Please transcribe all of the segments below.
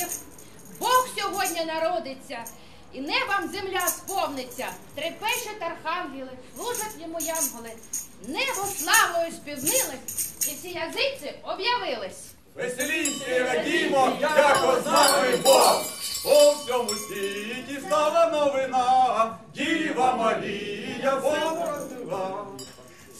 і. Бог сьогодні народиться, і небом земля сповниться. Трепещуть архангели, служать йому янголи. Небо славою співнилось, і всі язиці об'явились. Веселімся і радімо, як з нами Бог. По всьому світі стала новина, Діва Марія Бога родила.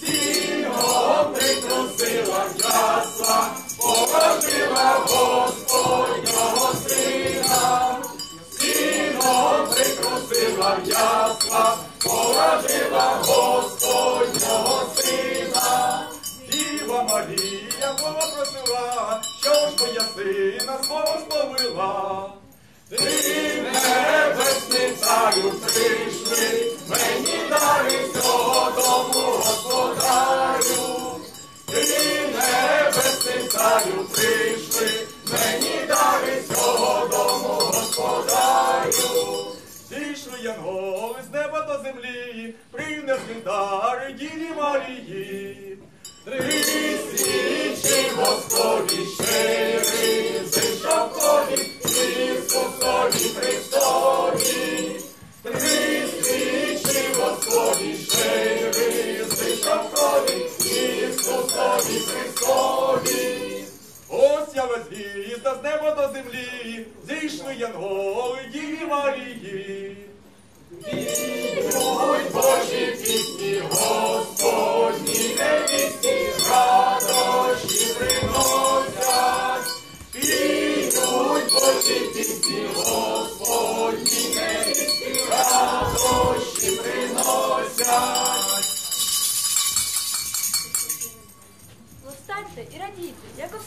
Сіно притрусила ясла, породила Господнього сина. Сіно притрусила в ясла, породила Господнього сина. Діва Марія просила, що ж моя сина слово сповила. Ти небесний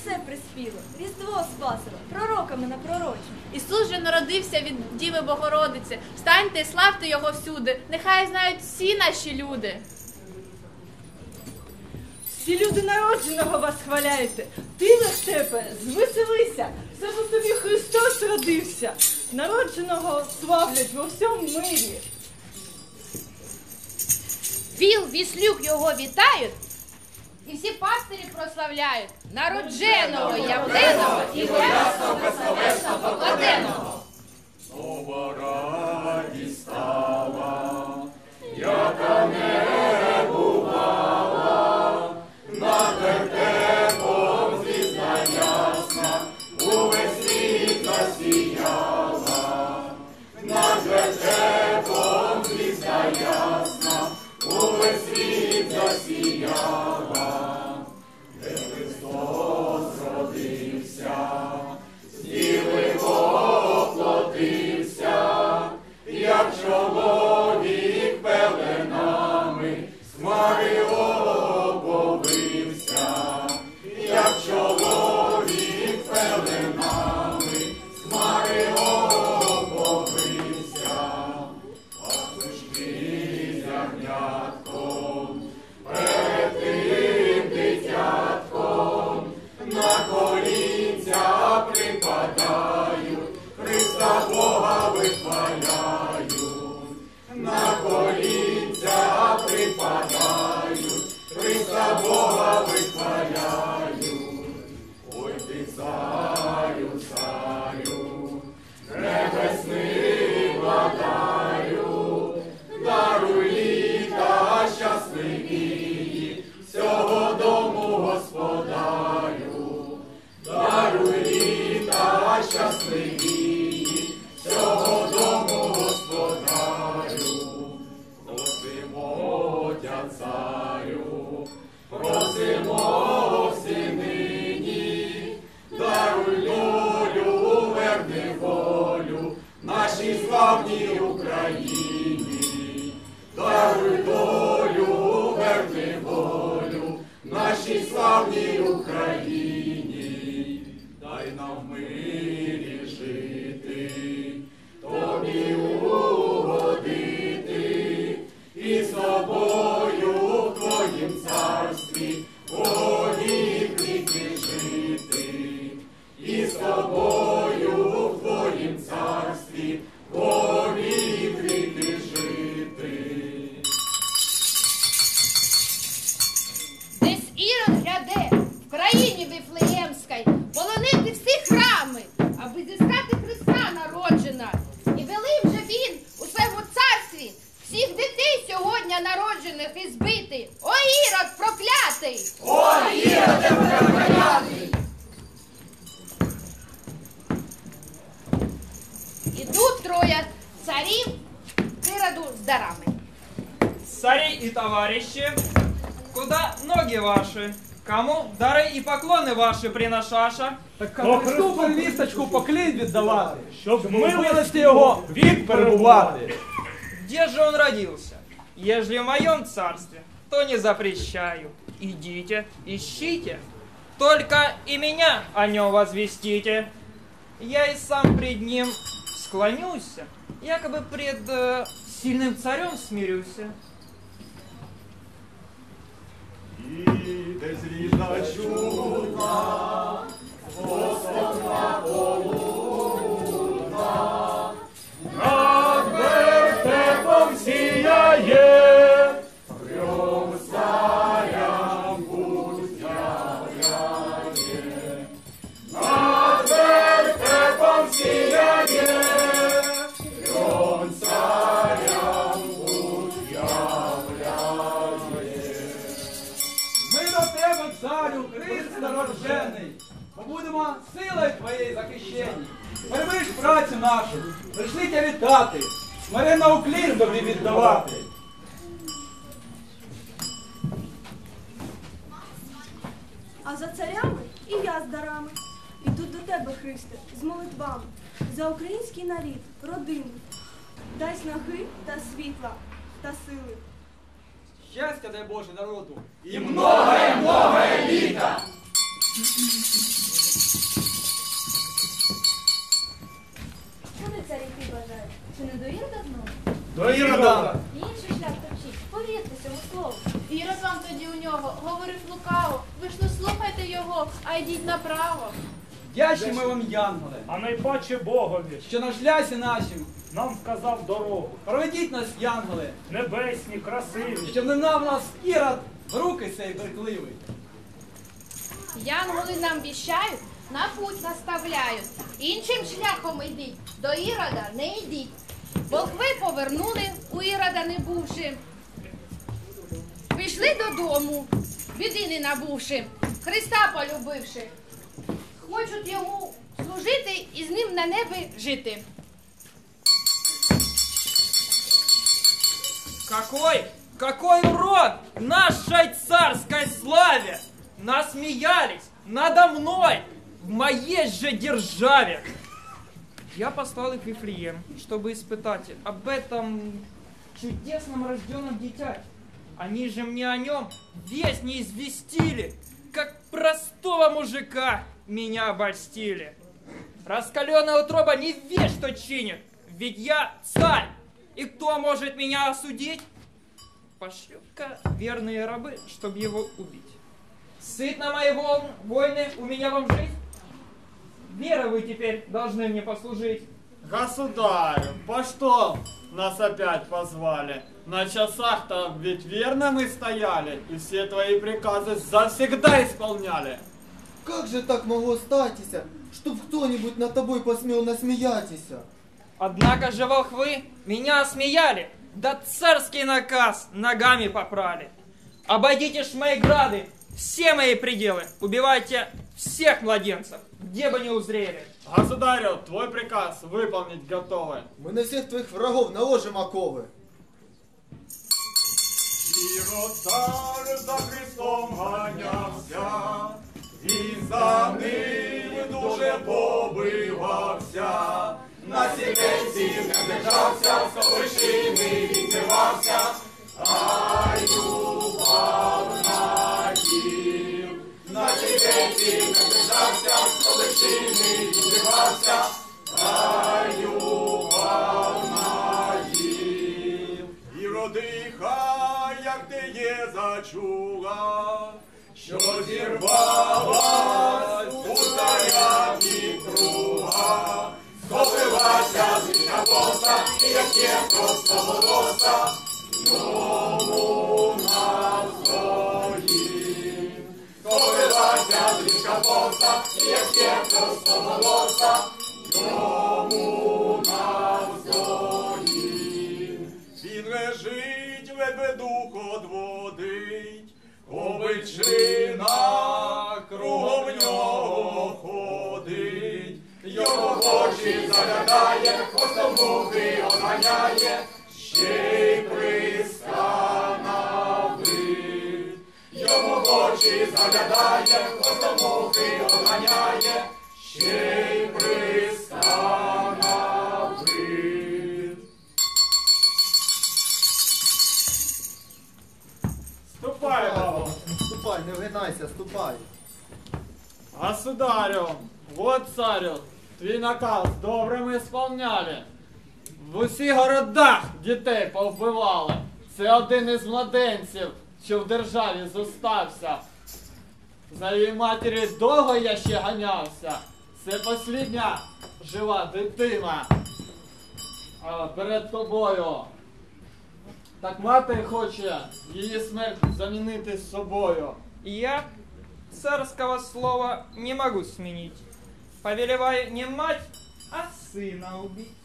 як приспіло, Різдво спасило, пророками напророчено. Ісус же народився від Діви Богородиці. Встаньте і славте його всюди. Нехай знають всі наші люди. Всі люди народженого вас хваляйте. Ти вертепе, звеселися, саме тобі Христос родився. Народженого славлять во всьому мирі. Віл, віслюк його вітають, і всі пастирі прославляють народженого, явленого і ясного, безсловесного, покладеного. Нова радість стала, яка не Іроду з дарами. Цари и товарищи, куда ноги ваши? Кому дары и поклоны ваши приношаша? Так а Христу повісточку поклін віддавати, щоб в милості його вік перебувати. Где же он родился? Ежели в моем царстве, то не запрещаю. Идите, ищите. Только и меня о нем возвестите. Я и сам пред ним склонюсь, якобы пред сильным царем смирюсь. І чудо, Господь на над та сили. Щастя дай Боже народу. І многое, многое літа. Куди царівки бажають? Чи не до Ірода знову? До Ірода. Інший шлях точить. Повірте цьому слову. Ірод вам тоді у нього говорив лукаво. Ви ж не слухайте його, а йдіть направо. Дячні ми вам, янголи, А найпаче Богові, що на шлясі нашім нам вказав дорогу. проведіть нас, янголи, Небесні, красиві. щоб не нам нас в руки сей брехливий. Янголи нам віщають, на путь наставляють. Іншим шляхом йдіть, до Ірода не йдіть. Волхви повернули, у Ірода не бувши. Пішли додому, біди не набувши, Христа полюбивши. Хочуть йому служити і з ним на небі жити. Какой, какой урод нашей царской славе! Насмеялись надо мной в моей же державе! Я послал их в Вифлеем, чтобы испытать об этом чудесном рожденном дитяте. Они же мне о нем весь не известили, как простого мужика меня обольстили. Раскаленная утроба не весь что чинит, ведь я царь, и кто может меня осудить? Пошлют-ка верные рабы, чтобы его убить. Сыт на мои волн, войны, у меня вам жизнь? Вера вы теперь должны мне послужить. Государь, по что нас опять позвали? На часах-то ведь верно мы стояли, и все твои приказы завсегда исполняли. Как же так могло статися, чтоб кто-нибудь над тобой посмел насмеятися? Однако же волхвы меня осмеяли, да царский наказ ногами попрали. Обойдите ж мои грады, все мои пределы, убивайте всех младенцев, где бы ни узрели. Государю, твой приказ выполнить готовы. Мы на всех твоих врагов наложим оковы. Ірод цар за Христом ганявся, і за ним дуже побивався. Сіденці не держався, а й упав на дім. На сіденці не держався, з ковишини схопилася з віка боса, і як є просто волоса, Ступай, бабо. Ступай, не вгинайся, ступай. Государю, вот царю, твій наказ добре ми сповняли. В усіх городах дітей повбивали. Це один із младенців, що в державі зостався. За її матері довго я ще ганявся. Це послідня жива дитина. А, перед тобою. Так мати хоче її смерть замінити з собою. Я царского слова не могу сменить. Повелеваю не мать, а сына убить.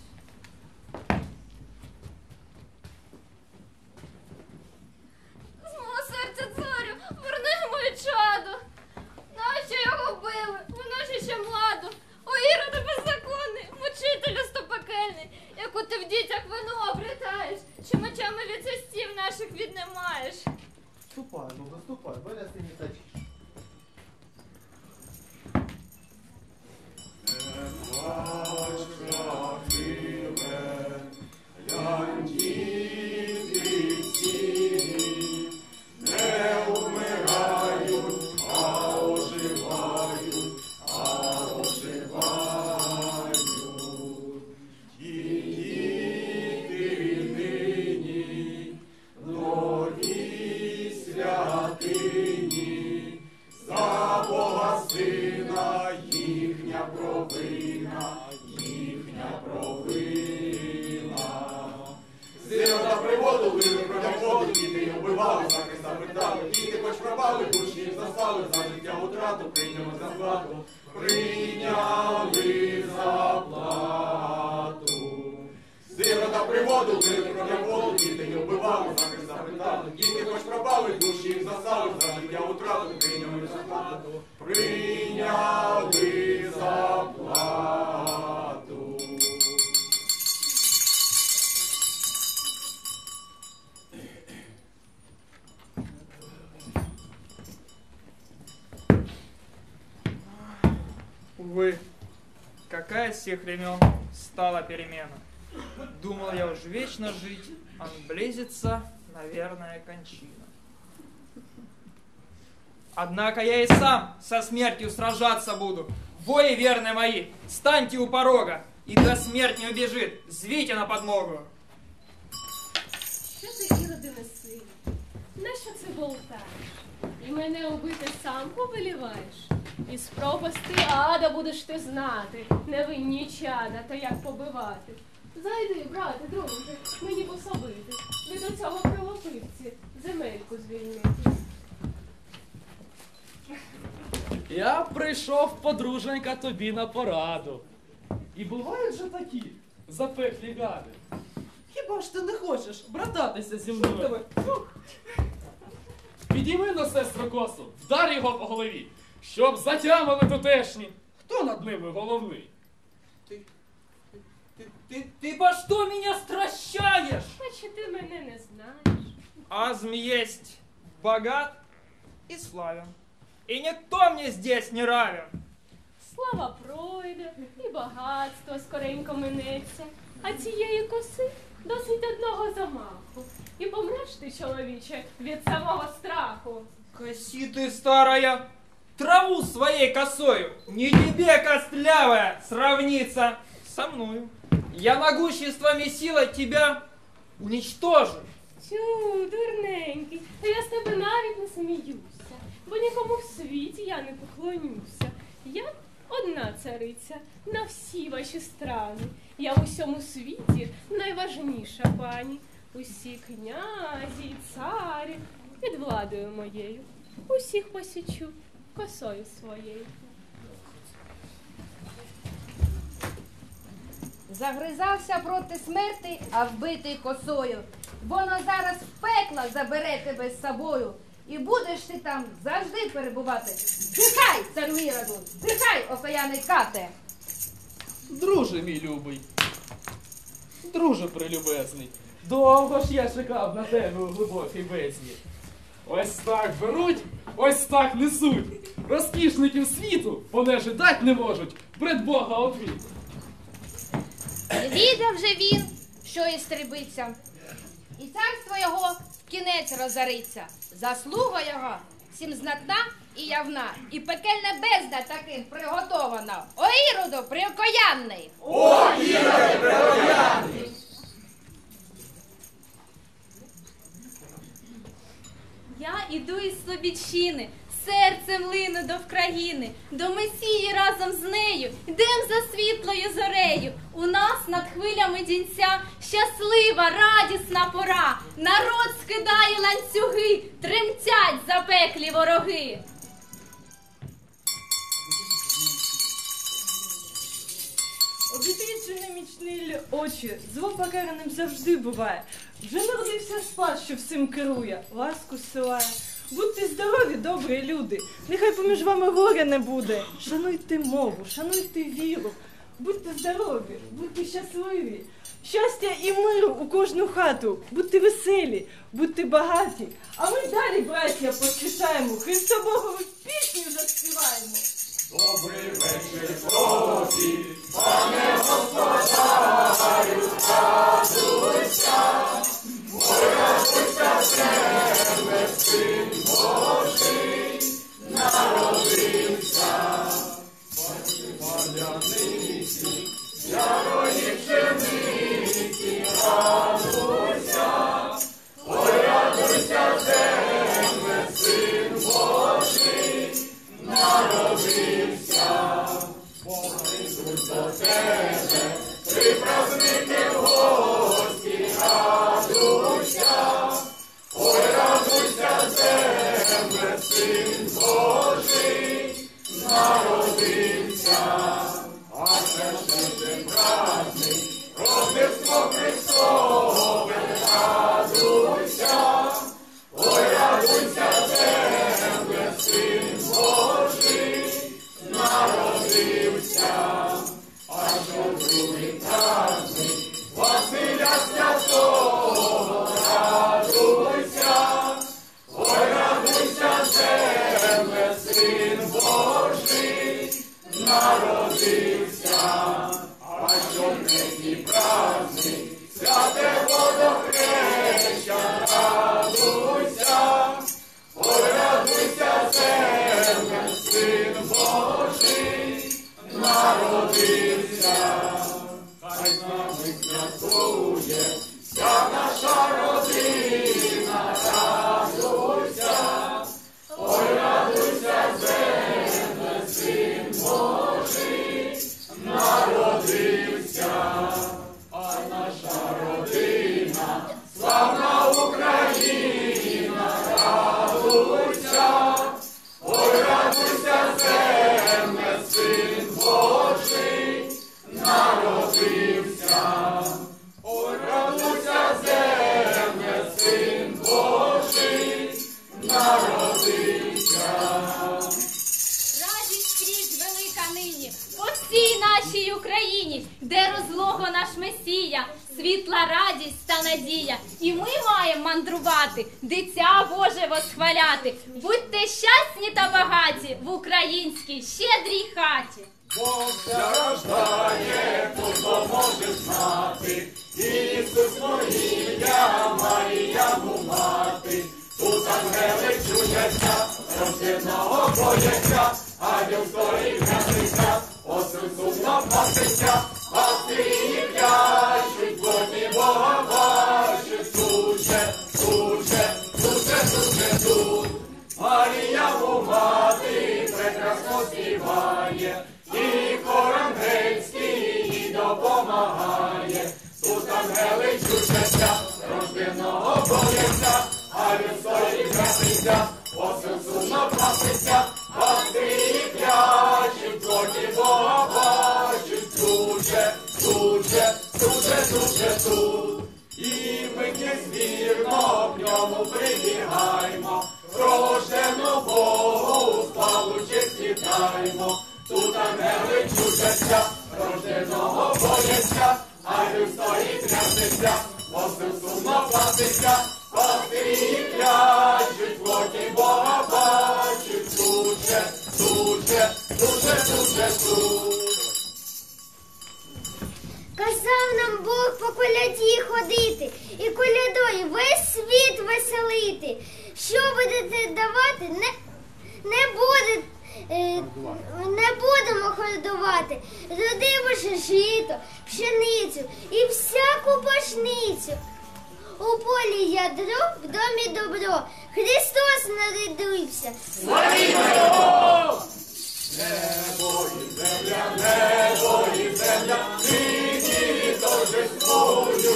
За Бога сина їхня провина, їхня провина. Зірода приводу, вили про воду, діти убивали, за Христа питали, діти хоч пропали, душі їх застали, за життя утрату, прийняли за плату, прийняли за плату. Сирота приводу, вили про воду, діти не вбивали, за пропали, душі їх застали, за життя утрату, прийняли за плату, прийняли за плату. Увы, какая с тех времен стала перемена. Думал я уж вечно жить, а близится, наверное, кончина. Однако я и сам со смертью сражаться буду. Вои верные мои, станьте у порога, и до смерть не убежит, звите на подмогу. Що ти, Іроди, неси? Нащо це болтаєш? І мене убити сам повеліваєш? І спропасти ада будеш ти знати, невинні чада, та як побивати. Зайди, брате, друже, мені пособити, від оцього кровопивці земельку звільнити. Я прийшов, подруженька, тобі на пораду. І бувають же такі запеклі гади. Хіба ж ти не хочеш брататися зі мною? Підійми на сестру косу, вдар його по голові, щоб затямили тутешні. Хто над ними головний? Ты, ты по что меня стращаешь? Наче ти мене не знаєш. Азм есть богат и славен. И никто мне здесь не равен. Слава пройде, і багатство скоренько минеться, а цієї коси досить одного замаху. І помреш ти, чоловіче, від самого страху. Коси ты, старая, траву своей косою. Не тебе, костлявая, сравниться со мною. Я могуществом и силой тебя уничтожу. Тю, дурненький, та я з тебе навіть не сміюся, бо нікому в світі я не поклонюся. Я одна цариця на всі ваші страни. Я в усьому світі найважніша пані. Усі князі й царі під владою моєю. Усіх посічу косою своєю. Загризався проти смерти, а вбитий косою. Воно зараз в пекла забере тебе з собою. І будеш ти там завжди перебувати. Здихай, царю Іроду, здихай, окаяний кате. Друже мій любий, друже прелюбезний. Довго ж я чекав на тебе у глибокій бездні. Ось так беруть, ось так несуть. Розкішників світу понежі дать не можуть, пред Бога отвіту. Відав вже він, що і стрибиться, і царство його кінець розориться. Заслуга його всім знатна і явна, і пекельна безда таким приготована. О іроду приокоянний! О, іроду пригоянний! Я іду із Слобідщини, серцем лину до вкраїни, до Месії разом з нею, йдем за світлою зорею. У нас над хвилями дінця щаслива, радісна пора. Народ скидає ланцюги, тремтять запеклі вороги. Обітріться немічні очі, зло покараним завжди буває. Вже народився спас, що всім керує, ласку зсилає. Будьте здорові, добрі люди, нехай поміж вами горя не буде. Шануйте мову, шануйте віру, будьте здорові, будьте щасливі. Щастя і миру у кожну хату, будьте веселі, будьте багаті. А ми далі, браття, поспішаємо, Христа Богову пісню заспіваємо. Добрий вечір, тобі, пане господарю, радуйся, ой, радуйся, земле, син Божий, народився. Паляниці, ярої пшениці, радуйся, ой, радуйся, земле, син Божий, народився, прийдуть до праздники в гості, радуйся, радуйся, земле, син Україні, де розлого наш Месія, світла радість та надія. І ми маємо мандрувати, дитя Боже восхваляти. Будьте щасні та багаті в українській щедрій хаті. Бог рождає, хто може знати, Ісус моїя, Марія мати, тут ангели чудяться, рожденого бояться, ангел стоїть гнатися, осел сумно паситься, пастирі пляшуть, плоті Бога бачать, тут же, тут же, тут же, тут. Марія му Казав нам Бог по коляді ходити і колядою весь світ веселити. Що будете давати, не, не буде. е, Не будемо холодувати, родимо жито, пшеницю і всяку пашницю. У полі ядро, в домі добро. Христос народився. Небо і земля, небо і земля, нині торжествують.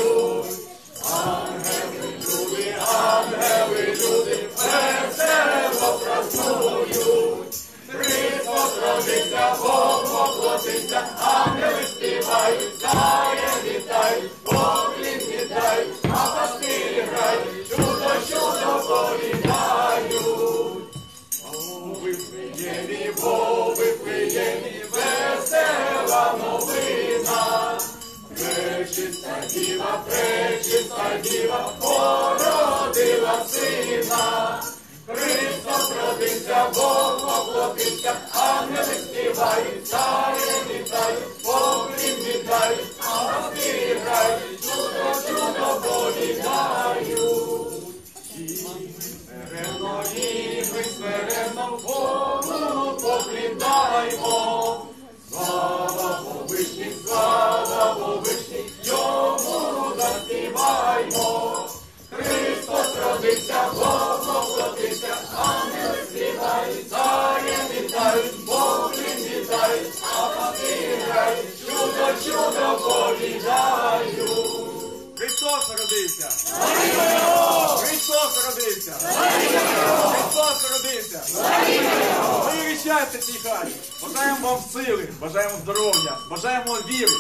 Ангели, люди, ангели, люди, весело празнують. Поклідаймо. Слава Повишній, слава Повишній, йому заспіваймо. Христос родився, Бог воплотився, ангели співають, царі вітають, поклін вітають, а пастирі грають, чудо, чудо. Христос народився! Христос народився! Христос народився! Ми щастя цій хаті! Бажаємо вам сили, бажаємо здоров'я, бажаємо віри.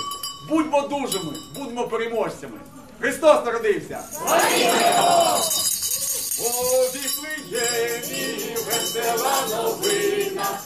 Будьмо дужими, будьмо переможцями. Христос народився! О, Віфлеємі, весела новина,